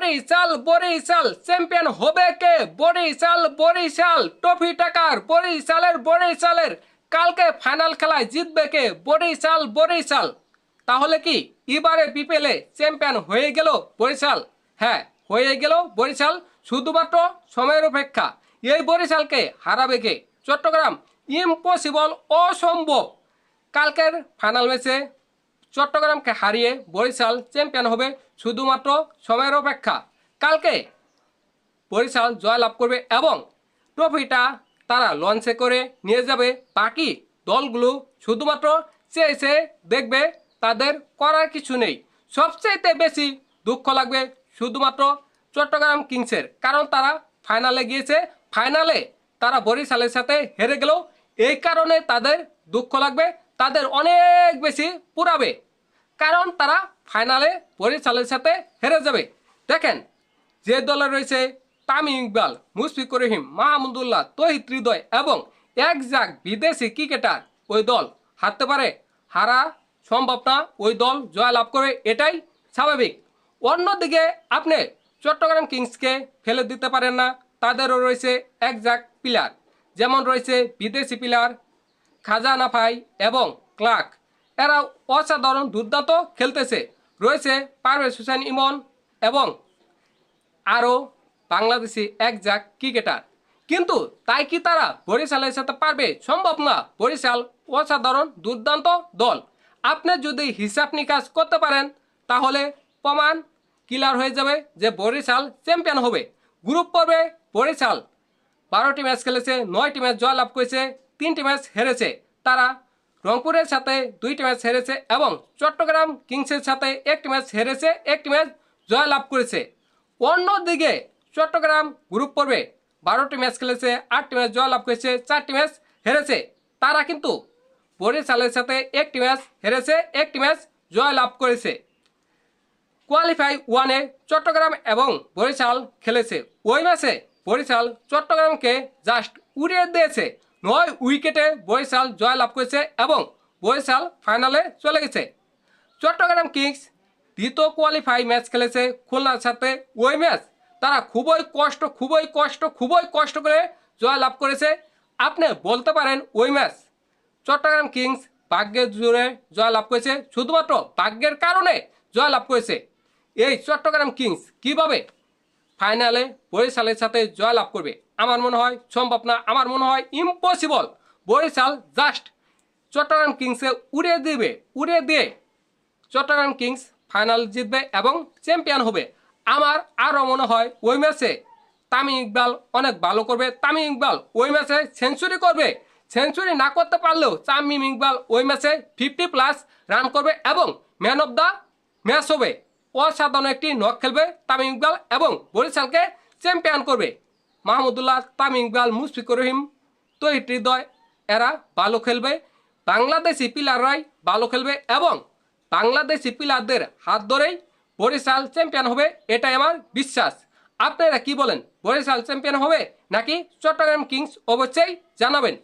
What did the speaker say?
Barishal Barishal, champion হবে কে? Barishal Barishal, trophy টাকার বরিশালের বরিশালের। কালকে ফাইনাল খেলায় জিতবে কে? বরিশাল বরিশাল। তাহলে কি এবারে বিপিএলে চ্যাম্পিয়ন হয়ে গেল বরিশাল? হ্যাঁ হয়ে গেল বরিশাল। শুধুমাত্র সময়ের অপেক্ষা। এই বরিশালকে হারাবে কে? চট্টগ্রাম। ইম্পসিবল অসম্ভব। কালকের ফাইনাল ম্যাচে চট্টগ্রামকে হারিয়ে বরিশাল চ্যাম্পিয়ন হবে শুধুমাত্র সময়ের অপেক্ষা। কালকে বরিশাল জয়লাভ করবে এবং ট্রফিটা তারা লঞ্চে করে নিয়ে যাবে বাকি দলগুলো শুধুমাত্র চেয়ে চেয়ে দেখবে তাদের করার কিছু নেই। সবচেয়ে বেশি দুঃখ লাগবে শুধুমাত্র চট্টগ্রাম কিংসের, কারণ তারা ফাইনালে গিয়েছে। ফাইনালে তারা বরিশালের সাথে হেরে গেল এই কারণে তাদের দুঃখ লাগবে তাদের অনেক বেশি পুরাবে। কারণ তারা ফাইনালে বরিশালের সাথে হেরে যাবে। দেখেন, যে দলে রয়েছে তামিম ইকবাল মুশফিকুর রহিম মাহমুদুল্লাহ তহিদ হৃদয় এবং এক জাক বিদেশি ক্রিকেটার ওই দল হারতে পারে। হারা সম্ভব না, ওই দল জয় লাভ করে, এটাই স্বাভাবিক। অন্যদিকে আপনি চট্টগ্রাম কিংসকে ফেলে দিতে পারেন না, তাদেরও রয়েছে এক জাক প্লেয়ার যেমন রয়েছে বিদেশি প্লেয়ার খাজানা ফাই এবং ক্লার্ক, এরা অসাধারণ দুর্দান্ত খেলতেছে। রয়েছে পারভেজ হোসেন ইমন এবং আরও বাংলাদেশি এক ক্রিকেটার। কিন্তু তাই কি তারা বরিশালের সাথে পারবে? সম্ভব না। বরিশাল অসাধারণ দুর্দান্ত দল। আপনি যদি হিসাব নিকাশ করতে পারেন, তাহলে প্রমাণ ক্লিয়ার হয়ে যাবে যে বরিশাল চ্যাম্পিয়ন হবে। গ্রুপ পর্বে বরিশাল বারোটি ম্যাচ খেলেছে, নয়টি ম্যাচ জয়লাভ করেছে। তিনটি ম্যাচ হেরেছে। তারা রংপুরের সাথে দুইটি ম্যাচ হেরেছে এবং চট্টগ্রাম কিংসের সাথে একটি ম্যাচ হেরেছে, একটি ম্যাচ জয়লাভ করেছে। অন্যদিকে চট্টগ্রাম গ্রুপ পর্বে বারোটি ম্যাচ খেলেছে, আটটি ম্যাচ জয়লাভ করেছে, চারটি ম্যাচ হেরেছে। তারা কিন্তু বরিশালের সাথে একটি ম্যাচ হেরেছে, একটি ম্যাচ জয়লাভ করেছে। কোয়ালিফাই ওয়ানে চট্টগ্রাম এবং বরিশাল খেলেছে। ওই ম্যাচে বরিশাল চট্টগ্রামকে জাস্ট উড়িয়ে দিয়েছে। নয় উইকেটে বরিশাল জয়লাভ করেছে এবং বরিশাল ফাইনালে চলে গেছে। চট্টগ্রাম কিংস দ্বিতীয় কোয়ালিফাই ম্যাচ খেলেছে খুলনার সাথে। ওই ম্যাচ তারা খুবই কষ্ট খুবই কষ্ট খুবই কষ্ট করে জয়লাভ করেছে। আপনি বলতে পারেন ওই ম্যাচ চট্টগ্রাম কিংস ভাগ্যের জোরে জয়লাভ করেছে, শুধুমাত্র ভাগ্যের কারণে জয়লাভ করেছে। এই চট্টগ্রাম কিংস কীভাবে ফাইনালে বরিশালের সাথে জয়লাভ করবে? আমার মনে হয় সম্ভব না। আমার মনে হয় ইম্পসিবল বরিশাল জাস্ট চট্টগ্রাম কিংসে উড়ে দিবে, উড়ে দিয়ে চট্টগ্রাম কিংস ফাইনাল জিতবে এবং চ্যাম্পিয়ন হবে। আমার আরও মনে হয় ওই ম্যাচে তামিম ইকবাল অনেক ভালো করবে। তামিম ইকবাল ওই ম্যাচে সেঞ্চুরি করবে। সেঞ্চুরি না করতে পারলেও তামিম ইকবাল ওই ম্যাচে ফিফটি প্লাস রান করবে এবং ম্যান অফ দ্য ম্যাচ হবে। অসাধারণ একটি নক খেলবে তামিম ইকবাল এবং বরিশালকে চ্যাম্পিয়ন করবে। মাহমুদুল্লাহ তামিম ইকবাল মুশফিকুর রহিম তহিদ হৃদয়, এরা ভালো খেলবে। বাংলাদেশি পিলাররাই ভালো খেলবে এবং বাংলাদেশি পিলারদের হাত ধরেই বরিশাল চ্যাম্পিয়ন হবে, এটাই আমার বিশ্বাস। আপনারা কি বলেন, বরিশাল চ্যাম্পিয়ন হবে নাকি চট্টগ্রাম কিংস অবশ্যই জানাবেন।